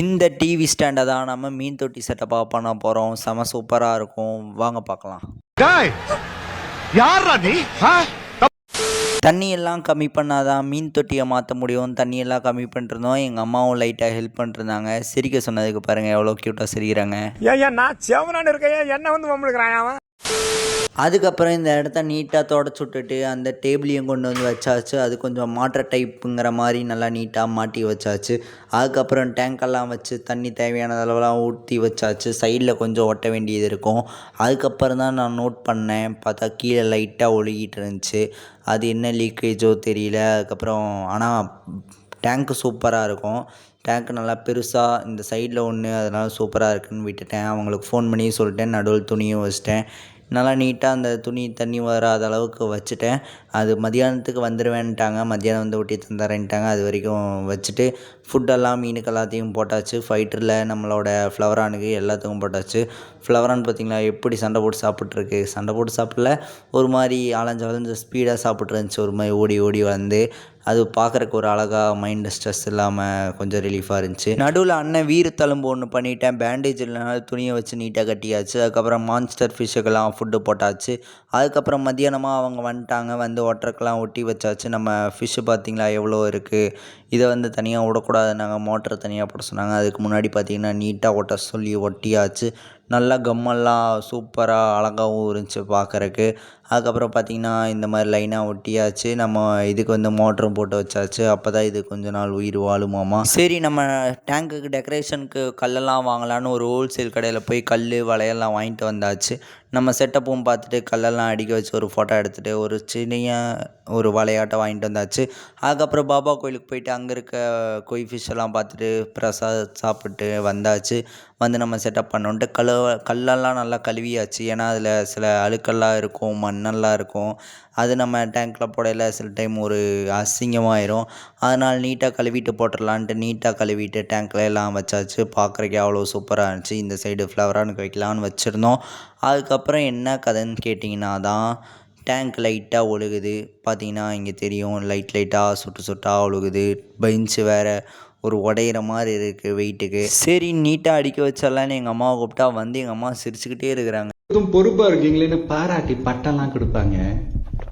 இந்த டிவி ஸ்டாண்டை தான் நம்ம மீன் தொட்டி செட்டப்பாக பண்ண போகிறோம் செம சூப்பராக இருக்கும். வாங்க பார்க்கலாம். டேய் யாரா நீ? ஆ? தண்ணி எல்லாம் கம்மி பண்ணாதான் மீன் தொட்டியை மாற்ற முடியும். தண்ணி எல்லாம் கம்மி பண்ணிருந்தோம். எங்கள் அம்மாவும் லைட்டாக ஹெல்ப் பண்ணிருந்தாங்க. சிரிக்க சொன்னதுக்கு பாருங்கள் எவ்வளோ க்யூட்டாக சிரிக்கிறாங்க. ஏன் ஏன் நான் செவனான்னு இருக்கேன். என்ன வந்து மம்மளுக்குறான் அவன்? அதுக்கப்புறம் இந்த இடத்த நீட்டாக தொடச்சி விட்டுட்டு அந்த டேபிளையும் கொண்டு வந்து வச்சாச்சு. அது கொஞ்சம் மாற்ற டைப்புங்கிற மாதிரி நல்லா நீட்டாக மாட்டி வச்சாச்சு. அதுக்கப்புறம் டேங்கெல்லாம் வச்சு தண்ணி தேவையான அளவெல்லாம் ஊற்றி வச்சாச்சு. சைடில் கொஞ்சம் ஒட்ட வேண்டியது இருக்கும். அதுக்கப்புறம் தான் நான் நோட் பண்ணேன். பார்த்தா கீழே லைட்டாக ஒழுகிட்டு இருந்துச்சு. அது என்ன லீக்கேஜோ தெரியல. அதுக்கப்புறம் ஆனால் டேங்க்கு சூப்பராக இருக்கும். டேங்க் நல்லா பெருசாக இந்த சைடில் ஒன்று அதனால் சூப்பராக இருக்குன்னு விட்டுட்டேன். அவங்களுக்கு ஃபோன் பண்ணி சொல்லிட்டேன். நடுவில் துணியும் வச்சிட்டேன். நல்லா நீட்டாக அந்த துணி தண்ணி வராத அளவுக்கு வச்சுட்டேன். அது மதியானத்துக்கு வந்துடுவேன்ட்டாங்க மத்தியானம் வந்து ஊட்டி தந்துறேன்ட்டாங்க. அது வரைக்கும் வச்சுட்டு ஃபுட்டெல்லாம் மீனுக்கு எல்லாத்தையும் போட்டாச்சு. ஃபைட்டரில் நம்மளோட ஃப்ளவரானுக்கு எல்லாத்துக்கும் போட்டாச்சு. ஃப்ளவரான் பார்த்திங்களா எப்படி சண்டை போட்டு சாப்பிட்ருக்கு சண்டை போட்டு சாப்பிடல. ஒரு மாதிரி அலைஞ்சு அலைஞ்சு ஸ்பீடாக சாப்பிட்ருந்துச்சு ஒரு மாதிரி ஓடி ஓடி வந்து அது பார்க்குறக்கு ஒரு அழகாக மைண்டு ஸ்ட்ரெஸ் இல்லாமல் கொஞ்சம் ரிலீஃபாக இருந்துச்சு. நடுவில் அண்ணன் வீர தழும்பு ஒன்று பண்ணிட்டேன். பேண்டேஜ் இல்லைனால துணியை வச்சு நீட்டாக கட்டியாச்சு. அதுக்கப்புறம் மான்ஸ்டர் ஃபிஷ்ஷுக்கெல்லாம் ஃபுட்டு போட்டாச்சு. அதுக்கப்புறம் மத்தியானமாக அவங்க வந்துட்டாங்க. வந்து ஒட்டருக்கெல்லாம் ஒட்டி வச்சாச்சு. நம்ம ஃபிஷ்ஷு பார்த்திங்களா எவ்வளோ இருக்குது இதை வந்து தனியாக விடக்கூடாது நாங்கள் மோட்டரை தனியாக போட சொன்னாங்க. அதுக்கு முன்னாடி பார்த்திங்கன்னா நீட்டாக ஒட்ட சொல்லி ஒட்டியாச்சு. நல்லா கம்மெல்லாம் சூப்பராக அழகாகவும் இருந்துச்சு பார்க்குறக்கு அதுக்கப்புறம் பார்த்திங்கன்னா இந்த மாதிரி லைனாக ஒட்டியாச்சு. நம்ம இதுக்கு வந்து மோட்டரும் போட்டு வச்சாச்சு. அப்போ தான் இது கொஞ்ச நாள் உயிர் வாழுமாமா. சரி நம்ம டேங்குக்கு டெக்கரேஷனுக்கு கல்லெல்லாம் வாங்கலான்னு ஒரு ஹோல்சேல் கடையில் போய் கல் வளையெல்லாம் வாங்கிட்டு வந்தாச்சு. நம்ம செட்டப்பும் பார்த்துட்டு கல்லெல்லாம் அடிக்க வச்சு ஒரு ஃபோட்டோ எடுத்துகிட்டு ஒரு சின்ன ஒரு வளையாட்டை வாங்கிட்டு வந்தாச்சு. அதுக்கப்புறம் பாபா கோயிலுக்கு போயிட்டு அங்கே இருக்க கொய் ஃபிஷ்ஷெல்லாம் பார்த்துட்டு பிரசாத் சாப்பிட்டு வந்தாச்சு. வந்து நம்ம செட்டப் பண்ணோன்ட்டு கழு கல்லெல்லாம் நல்லா கழுவியாச்சு. ஏன்னா அதில் சில அழுக்கெல்லாம் இருக்கும் மண்ணெல்லாம் இருக்கும். அது நம்ம டேங்க்கில் போடையில் சில டைம் ஒரு அசிங்கமாயிரும். அதனால் நீட்டாக கழுவிட்டு போட்டுடலான்ட்டு நீட்டாக கழுவிட்டு டேங்க்கில் எல்லாம் வச்சாச்சு. பார்க்குறக்கே அவ்வளோ சூப்பராக இருந்துச்சு. இந்த சைடு ஃப்ளவரானு வைக்கலான்னு வச்சுருந்தோம். அதுக்கப்புறம் என்ன கதைன்னு கேட்டிங்கன்னா தான் டேங்க் லைட்டாக ஒழுகுது. பார்த்திங்கன்னா இங்கே தெரியும் லைட் லைட்டாக சுட்டு சுட்டாக ஒழுகுது. பெஞ்சு வேறு ஒரு உடையிற மாதிரி இருக்குது வெயிட்டுக்கு சரி நீட்டாக அடிக்க வச்சிடலான்னு எங்கள் அம்மாவை கூப்பிட்டா வந்து எங்கள் அம்மா சிரிச்சுக்கிட்டே இருக்கிறாங்க. எப்போதும் பொறுப்பா இருக்கீங்களேன்னு பாராட்டி பட்டம்லாம் கொடுப்பாங்க.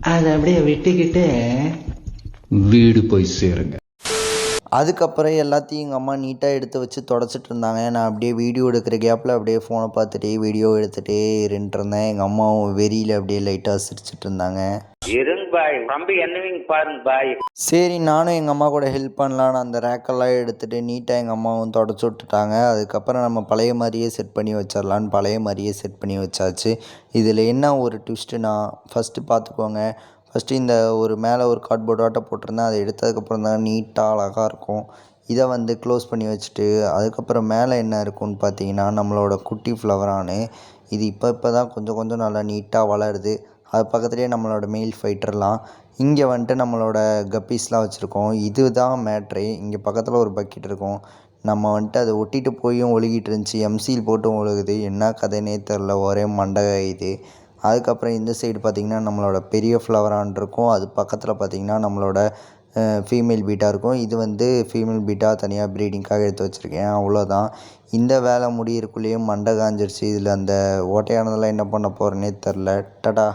அதை அப்படியே விட்டுக்கிட்டு வீடு போய் சேருங்க. அதுக்கப்புறம் எல்லாத்தையும் எங்கள் அம்மா நீட்டாக எடுத்து வச்சு தொடச்சிட்டு இருந்தாங்க. நான் அப்படியே வீடியோ எடுக்கிற கேப்பில் அப்படியே ஃபோனை பார்த்துட்டே வீடியோ எடுத்துகிட்டே இருந்துட்டு இருந்தேன். எங்கள் அம்மாவும் வெறியில் அப்படியே லைட்டாக சிரிச்சிட்டு இருந்தாங்க. சரி நானும் எங்கள் அம்மா கூட ஹெல்ப் பண்ணலான்னு அந்த ரேக்கெல்லாம் எடுத்துகிட்டு நீட்டாக எங்கள் அம்மாவும் தொடச்சி விட்டுட்டாங்க. அதுக்கப்புறம் நம்ம பழைய மாதிரியே செட் பண்ணி வச்சிடலான்னு பழைய மாதிரியே செட் பண்ணி வச்சாச்சு. இதில் என்ன ஒரு ட்விஸ்ட்டுனா ஃபஸ்ட்டு பார்த்துக்கோங்க ஃபஸ்ட்டு இந்த ஒரு மேலே ஒரு கார்ட்போர்ட் போட்டிருந்தேன். அதை எடுத்ததுக்கப்புறம் தான் நீட்டாக அழகாக இருக்கும். இதை வந்து க்ளோஸ் பண்ணி வச்சுட்டு அதுக்கப்புறம் மேலே என்ன இருக்குன்னு பார்த்தீங்கன்னா நம்மளோட குட்டி ஃப்ளவரானு இது இப்போ இப்போ தான் கொஞ்சம் கொஞ்சம் நல்லா நீட்டாக வளருது. அது பக்கத்துலேயே நம்மளோட மெயில் ஃபைட்டர்லாம் இங்கே வந்துட்டு நம்மளோட கப்பீஸ்லாம் வச்சுருக்கோம். இது தான் மேட்ரு இங்கே பக்கத்தில் ஒரு பக்கெட் இருக்கும். நம்ம வந்துட்டு அதை ஒட்டிட்டு போயும் ஒழுகிட்டு இருந்துச்சு. எம்சியில் போட்டும் ஒழுகுது. என்ன கதைனே தெரில ஒரே மண்டக இது. அதுக்கப்புறம் இந்த சைடு பார்த்திங்கன்னா நம்மளோட பெரிய ஃப்ளவரான் இருக்கும். அது பக்கத்தில் பார்த்திங்கன்னா நம்மளோட ஃபீமேல் பீட்டாக இருக்கும். இது வந்து ஃபீமேல் பீட்டாக தனியாக ப்ரீடிங்காக எடுத்து வச்சுருக்கேன். அவ்வளோதான் இந்த வேலை முடியறக்குள்ளேயும் மண்டை காஞ்சிருச்சு. இதில் அந்த ஓட்டையானதெல்லாம் என்ன பண்ண போகிறேனே தெரில டடா.